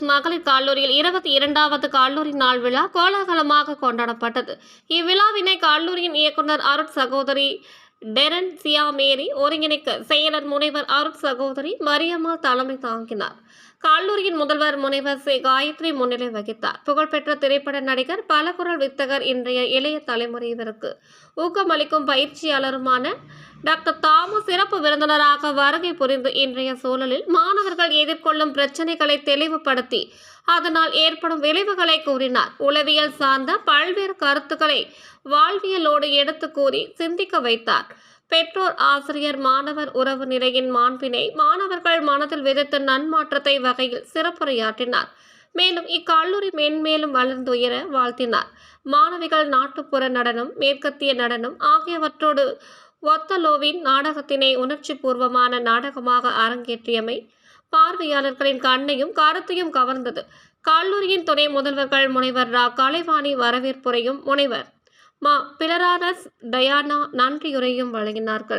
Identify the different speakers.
Speaker 1: மகளிர் கல்லூரியில் இருபத்தி இரண்டாவது கல்லூரி நாள் விழா கோலாகலமாக கொண்டாடப்பட்டது. இவ்விழாவினை கல்லூரியின் இயக்குனர் அருட் சகோதரி டெரன் சியா மேரி ஒருங்கிணைக்க செயலர் முனைவர் அருட் சகோதரி மரியம்மாள் தலைமை தாங்கினார். கல்லூரியின் முதல்வர் முனைவர் சி. காயத்ரி முன்னிலை வகித்தார். புகழ்பெற்ற திரைப்பட நடிகர் பலகுரல் வித்தகர் இன்றைய இளைய தலைமுறையினருக்கு ஊக்கமளிக்கும் பயிற்சியாளருமான டாக்டர் தாமு சிறப்பு விருந்தினராக வருகை புரிந்து இன்றைய சூழலில் மாணவர்கள் எதிர்கொள்ளும் பிரச்சனைகளை தெளிவுபடுத்தி அதனால் ஏற்படும் விளைவுகளை கூறினார். உளவியல் சார்ந்த பல்வேறு கருத்துக்களை வாழ்வியலோடு எடுத்து கூறி சிந்திக்க வைத்தார். பெற்றோர் ஆசிரியர் மாணவர் உறவு நிலையின் மாண்பினை மாணவர்கள் மனதில் விதைத்த நன்மாற்றத்தை வகையில் சிறப்புரையாற்றினார். மேலும் இக்கல்லூரி மென்மேலும் வளர்ந்துயர வாழ்த்தினார். மாணவிகள் நாட்டுப்புற நடனம் மேற்கத்திய நடனம் ஆகியவற்றோடு ஒத்தலோவின் நாடகத்தினை உணர்ச்சி பூர்வமான நாடகமாக அரங்கேற்றியமை பார்வையாளர்களின் கண்ணையும் கருத்தையும் கவர்ந்தது. கல்லூரியின் துணை முதல்வர்கள் முனைவர் ரா. கலைவாணி வரவேற்புரையும் முனைவர் மா. பிலரானஸ் டயானா நன்றியுரையும் வழங்கினார்கள்.